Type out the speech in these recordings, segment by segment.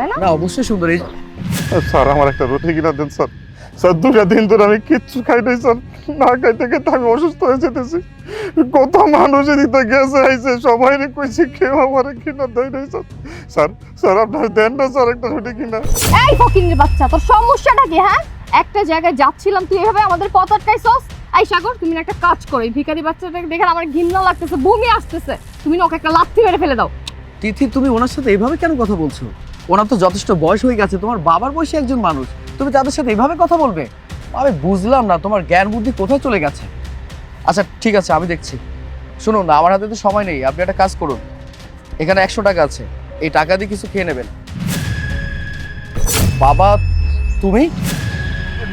তাই না? না অবশ্যই সুন্দর। এই স্যার আমার একটা রুটি কিনা দেন স্যার। স্যার দুটা দিন ধরে আমি কিচ্ছু খাই নাই স্যার। না খাইতে খাইতে আমি অসুস্থ হয়ে যেতেছি। কত মানুষ এদিকে গেছে আইছে সবাই কইছে কেউ আমার কিনা দেয় নাই স্যার। স্যার স্যার আপনার দেন না স্যার একটা রুটি কিনা। এই ফকিনের বাচ্চা তোর সমস্যাটা কি হ্যাঁ? একটা জায়গায় যাচ্ছিলাম তুই এভাবে আমাদের পথ আটকাইছস? এই সাগর তুমি একটা কাজ করো এই ভিখারি বাচ্চাটাকে দেখে আমার ঘৃণা লাগতেছে বমি আসতেছে। তুমি না ওকে একটা লাথি মেরে ফেলে দাও। তিথি তুমি ওনার সাথে এইভাবে কেন কথা বলছো? ওনার তো যথেষ্ট বয়স হয়ে গেছে, তোমার বাবার বয়সী একজন মানুষ। তুমি তাদের সাথে এইভাবে কথা বলবে? আমি বুঝলাম না তোমার জ্ঞান বুদ্ধি কোথায় চলে গেছে। আচ্ছা ঠিক আছে, আমি দেখছি। শুনুন না, আমার হাতে তো সময় নেই, আপনি একটা কাজ করুন। এখানে একশো টাকা আছে, এই টাকা দিয়ে কিছু খেয়ে নেবেন। বাবা, তুমি?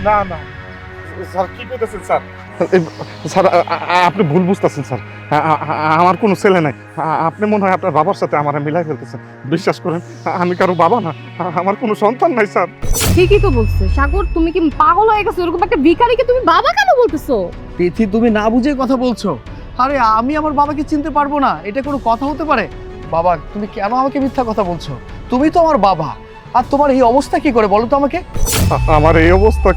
না না। স্যার, কি করতেছেন স্যার? স্যার আপনি ভুল বুঝতেছেন স্যার। আমার কোনো ছেলে নাই। আপনি মনে হয় আপনার বাবার সাথে আমার মিলাই ফেলতেছেন। বিশ্বাস করেন আমি কারও বাবা না। আমার কোনো সন্তান নাই স্যার। ঠিকই তো বলছে। সাগর তুমি কি পাগল হয়ে গেছো? এরকম একটা ভিখারিকে তুমি বাবা কেন বলতেছো? তিথি তুমি না বুঝে কথা বলছো? আরে আমি আমার বাবাকে চিনতে পারব না। এটা কোনো কথা হতে পারে? বাবা তুমি কেন আমাকে মিথ্যা কথা বলছো? তুমি তো আমার বাবা। আর তোমার এই অবস্থা কি করে? বলো তো আমাকে। আমার এই অবস্থা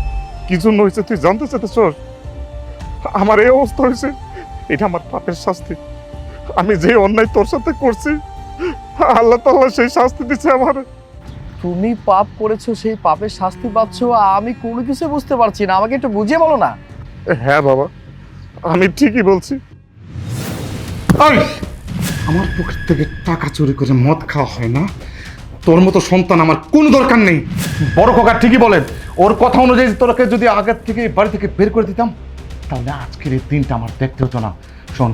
কি জন্য হয়েছে তুই জানতে চাইতেছস? আমার এই অবস্থা হয়েছে। এটা আমার পাপের শাস্তি। আমি যে অন্যায় তোর সাথে করছি আল্লাহ তাআলা সেই শাস্তি দিচ্ছে আমার। তুমি পাপ করেছ সেই পাপের শাস্তি পাচ্ছ আমি কোনো কিছু বুঝতে পারছি না। আমাকে একটু বুঝিয়ে বলো না। হ্যাঁ বাবা আমি ঠিকই বলছি। আমার পকেট থেকে টাকা চুরি করে মদ খাওয়া হয় না। তোর মতো সন্তান আমার কোনো দরকার নেই। বড় কাকা ঠিকই বলেন। ওর কথা অনুযায়ী তোরকে যদি আগের থেকে বাড়ি থেকে বের করে দিতাম তাহলে আজকের এই দিনটা আমার দেখতে হতো না। শোন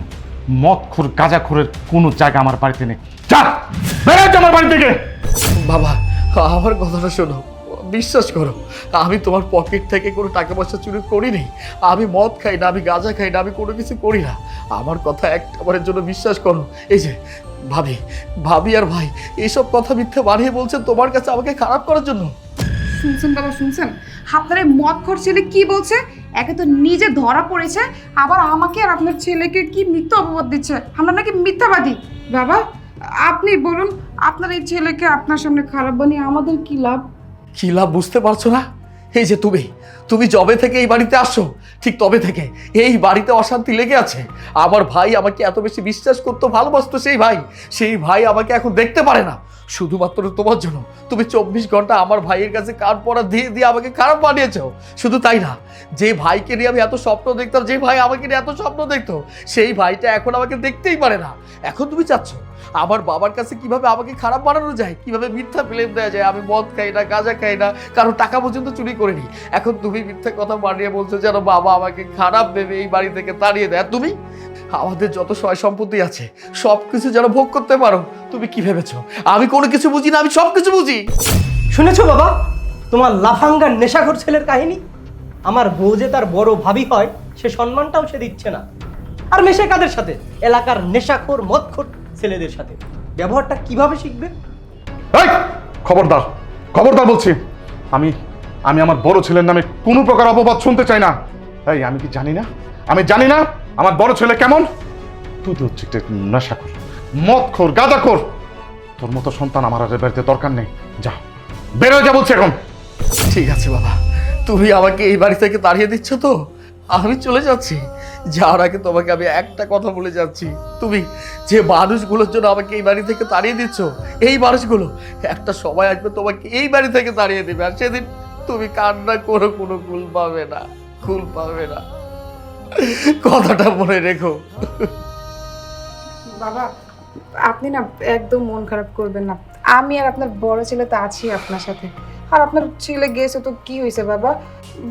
মদ খুর গাঁজা খুরের কোনো জায়গা আমার বাড়িতে নেই। যা! যা আমার বাড়ি থেকে! বাবা, আমার কথাটা শোনো, বিশ্বাস করো, আমি তোমার পকেট থেকে কোনো টাকা পয়সা চুরি করিনি। আমি মদ খাই না, আমি গাঁজা খাই না, আমি কোনো কিছু করি না। আমার কথা একটা বারের জন্য বিশ্বাস করো। এই যে, ভাবি ভাবি আর ভাই, এইসব কথা মিথ্যে বানিয়ে বলছে তোমার কাছে আমাকে খারাপ করার জন্য? শুনছেন বাবা, শুনছেন? আপনার এই মদ খোর ছেলে কি বলছে? একে তো নিজে ধরা পড়েছে, আবার আমাকে আর আপনার ছেলেকে কি মিথ্যা অপবাদ দিচ্ছে? আমরা নাকি মিথ্যাবাদী। বাবা, আপনি বলুন, আপনার এই ছেলেকে আপনার সামনে খারাপ বানিয়ে আমাদের কি লাভ? কি লাভ বুঝতে পারছ না? এই যে তুমি তুমি জবে থেকে এই বাড়িতে আসো ঠিক তবে থেকে এই বাড়িতে অশান্তি লেগে আছে। আমার ভাই আমাকে এত বেশি বিশ্বাস করতো, ভালোবাসতো সেই ভাই। সেই ভাই আমাকে এখন দেখতে পারে না। শুধুমাত্র তোমার জন্য। তুমি চব্বিশ ঘণ্টা আমার ভাইয়ের কাছে কান পড়া দিয়ে দিয়ে আমাকে খারাপ বানিয়েছো। শুধু তাই না, যে ভাইকে নিয়ে আমি এত স্বপ্ন দেখতাম, যে ভাই আমাকে নিয়ে এত স্বপ্ন দেখতো, সেই ভাইটা এখন আমাকে দেখতেই পারে না। এখন তুমি চাচ্ছ, আমার বাবার কাছে কীভাবে আমাকে খারাপ বানানো যায়, কীভাবে মিথ্যা ফিল্ম দেওয়া যায়, আমি মদ খাই না, গাঁজা খাই না, কারও টাকা পর্যন্ত চুরি করিনি। এখন তুমি মিথ্যা কথা বানিয়ে বলছো যেন বাবা আমাকে খারাপ ভেবে এই বাড়ি থেকে তাড়িয়ে দেয়। তুমি? আমাদের যত সয় সম্পত্তি আছে সব কিছু যেন ভোগ করতে পারো। তুমি কি ভেবেছো? আমি কোনো কিছু বুঝি না আমি সব কিছু বুঝি। শুনেছো বাবা? তোমার লাফাঙ্গার নেশাখোর ছেলের কাহিনী? আমার বউ যে তার বড় ভাবি হয় সে সম্মানটাও সে দিচ্ছে না। আর মেশে কাদের সাথে? এলাকার নেশাখোর মদখোর ছেলেদের সাথে। ব্যবহারটা কীভাবে শিখবে? এই খবরদার খবরদার বলছি। আমি আমি আমার বড় ছেলের নামে কোনো প্রকার অপবাদ শুনতে চাই না। তাই আমি কি জানি না? আমি জানি না আমার বড় ছেলে কেমন? তুই তো হচ্ছে একটা নেশাখোর মদ খোর গাঁজা খোর তোর মতো সন্তান আমার আর বাড়িতে দরকার নেই। যা বেরোয় যা বলছি এখন। ঠিক আছে বাবা, তুমি আমাকে এই বাড়ি থেকে তাড়িয়ে দিচ্ছ তো? আমি চলে যাচ্ছি। যাওয়ার আগে তোমাকে আমি একটা কথা বলে যাচ্ছি। তুমি যে মানুষগুলোর জন্য আমাকে এই বাড়ি থেকে তাড়িয়ে দিচ্ছ, এই মানুষগুলো, একটা সময় আসবে তোমাকে এই বাড়ি থেকে তাড়িয়ে দেবে। আর সেদিন তুমি কান্না করো কোনো কুল পাবে না কুল পাবে না। কথাটা মনে রেখো। বাবা, আপনি না একদম মন খারাপ করবেন না। আমি আর আপনার বড় ছেলে তো আছি আপনার সাথে। আর আপনার ছেলে গেছে তো কি হয়েছে বাবা?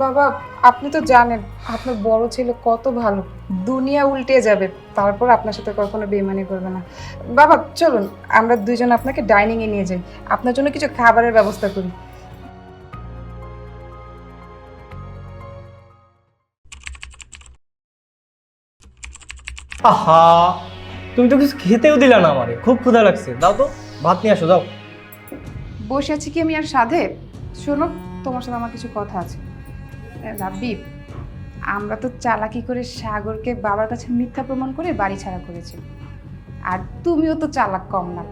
বাবা, আপনি তো জানেন, আপনার বড় ছেলে কত ভালো। দুনিয়া উল্টে যাবে, তারপর আপনার সাথে কখনো বেমানি করবে না। বাবা, চলুন, আমরা দুইজন আপনাকে ডাইনিংয়ে নিয়ে যাই। আপনার জন্য কিছু খাবারের ব্যবস্থা করি। আহা, তুমি তো কিছু খেতেও দিলা না আমারে। খুব ক্ষুধা লাগছে। দাও তো, ভাত নিয়ে আসো, যাও। বসে আছি কি আমি আর সাধে? শোনো, তোমার সাথে আমার কিছু কথা আছে। রাব্বি, আমরা তো চালাকি করে সাগরকে বাবার কাছে মিথ্যা প্রমাণ করে বাড়ি ছাড়া করেছি। আর তুমিও তো চালাক কম না।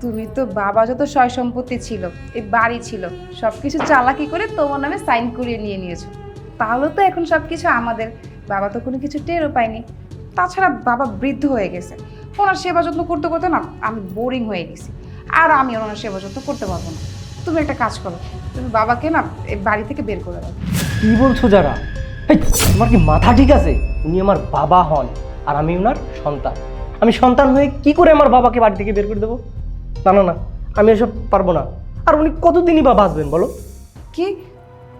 তুমি তো বাবা যত সয় সম্পত্তি ছিল, এই বাড়ি ছিল সব কিছু চালাকি করে তোমার নামে সাইন করিয়ে নিয়ে নিয়েছো। তাহলে তো এখন সব কিছু আমাদের। বাবা তো কোনো কিছু টেরও পায়নি। তাছাড়া বাবা বৃদ্ধ হয়ে গেছে। ওনার সেবা যত্ন করতে করতে না আমি বোরিং হয়ে গেছি। আর আমি ওনার সেবা যত্ন করতে পারব না। তুমি একটা কাজ করো তুমি বাবাকে না এই বাড়ি থেকে বের করে দাও। কি বলছো যারা? এই, তোমার কি মাথা ঠিক আছে? উনি আমার বাবা হন আর আমি ওনার সন্তান। আমি সন্তান হয়ে কি করে আমার বাবাকে বাড়ি থেকে বের করে দেবো? না না না আমি এসব পারব না। আর উনি কতদিনই বা বাঁচবেন বলো? কি?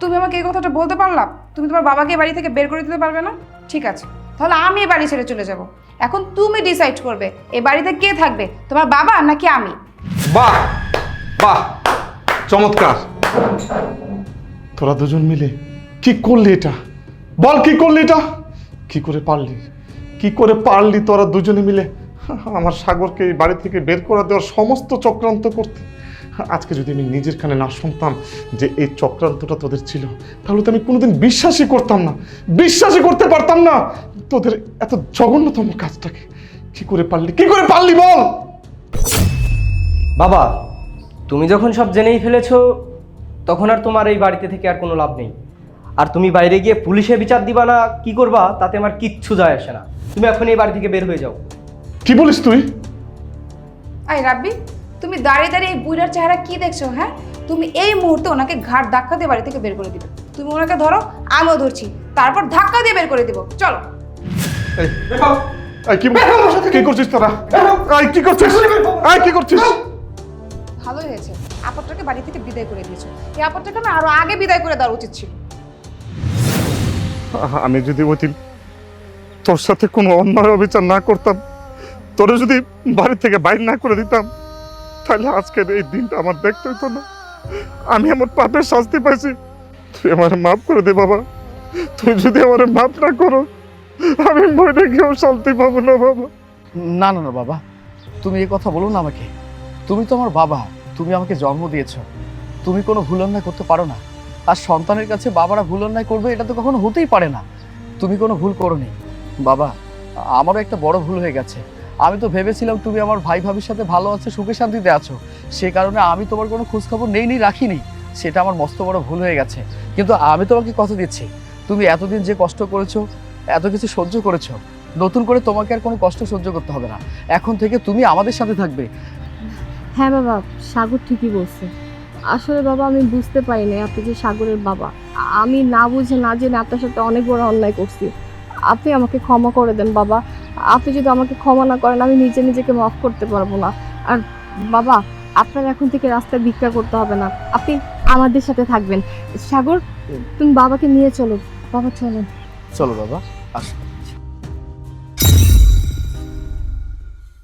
তুমি আমাকে এই কথাটা বলতে পারলা? তুমি তোমার বাবাকে এই বাড়ি থেকে বের করে দিতে পারবে না? ঠিক আছে। তাহলে আমি এ বাড়ি ছেড়ে চলে যাব। এখন তুমি ডিসাইড করবে এই বাড়িতে কে থাকবে, তোমার বাবা নাকি আমি? বাহ বাহ, চমৎকার। তোরা দুজন মিলে কি করলি এটা? বল কি করলি এটা? কি করে পারলি? কি করে পারলি তোরা দুজনে মিলে? আমার সাগরকে এই বাড়ি থেকে বের করে দেওয়ার সমস্ত চক্রান্ত করতে। আজকে যদি আমি নিজের কানে না শুনতাম যে এই চক্রান্তটা তোদের ছিল, তাহলে তো আমি কোনোদিন বিশ্বাসই করতাম না। বিশ্বাসই করতে পারতাম না। তোদের এত জঘন্যতম কাজটাকে কি করে পারলি? কি করে পারলি বল? বাবা তুমি যখন সব জেনেই ফেলেছো তখন আর তোমার এই বাড়িতে থেকে আর কোনো লাভ নেই। আর তুমি বাইরে গিয়ে পুলিশে বিচার দিবা না কি করবা? তাতে আমার কিচ্ছু যায় আসে না। তুমি এখন এই বাড়ি থেকে বের হয়ে যাও। কি বলিস তুই? আই রাব্বি তুমি দাঁড়িয়ে দাঁড়িয়ে এই বুড়ার চেহারা কি দেখছ হ্যাঁ? তুমি এই মুহূর্তে ওনাকে ঘাট ধাক্কা দিয়ে বাড়ি থেকে বের করে দিবে। তুমি ওনাকে ধরো আমিও ধরছি। তারপর ধাক্কা দিয়ে বের করে দিব। চলো। এই, কি কি করছিস তোরা? এই, কি করছিস? এই, কি করছিস? ভালোই হয়েছে। বাড়ি থেকে বিদায় করে দিয়েছ। এই না আরও আগে বিদায় করে দেওয়া উচিত ছিল। আমি যদি ওই তোর সাথে কোনো অন্যায় অবিচার না করতাম তোরে যদি বাড়ি থেকে বাইর না করে দিতাম তাহলে আজকের এই দিনটা আমার দেখতে হতো না। আমি আমার পাপের শাস্তি পাইছি। তুই আমার মাফ করে দে বাবা। তুই যদি আমার মাফ না করো আমি মরে গিয়েও শান্তি পাবো না, বাবা। না না না, বাবা। তুমি এই কথা বলো না আমাকে। তুমি তো আমার বাবা। তুমি আমাকে জন্ম দিয়েছ। তুমি কোনো ভুল অন্যায় করতে পারো না। আর সন্তানের কাছে বাবারা ভুল অন্যায় করবে, এটা তো কখনো হতেই পারে না। তুমি কোনো ভুল করোনি। বাবা, আমারও একটা বড় ভুল হয়ে গেছে। আমি তো ভেবেছিলাম তুমি আমার ভাই ভাবির সাথে ভালো আছো, সুখে শান্তিতে আছো। সে কারণে আমি তোমার কোনো খোঁজখবর নেই নি, রাখিনি। সেটা আমার মস্ত বড় ভুল হয়ে গেছে। কিন্তু আমি তোমাকে কথা দিচ্ছি। তুমি এতদিন যে কষ্ট করেছ এত কিছু সহ্য করেছ। নতুন করে তোমাকে আর কোনো কষ্ট সহ্য করতে হবে না। এখন থেকে তুমি আমাদের সাথে থাকবে। হ্যাঁ বাবা সাগর ঠিকই বলছে। আসলে বাবা আমি বুঝতে পারি পারিনি আপনি যে সাগরের বাবা। আমি না বুঝে না জেনে আপনার সাথে অনেক বড় অন্যায় করছি। আপনি আমাকে ক্ষমা করে দেন বাবা। আপনি যদি আমাকে ক্ষমা না করেন আমি নিজে নিজেকে মাফ করতে পারব না। আর বাবা আপনার এখন থেকে রাস্তায় ভিক্ষা করতে হবে না। আপনি আমাদের সাথে থাকবেন। সাগর তুমি বাবাকে নিয়ে চলো। বাবা চলো। চলো বাবা। আসো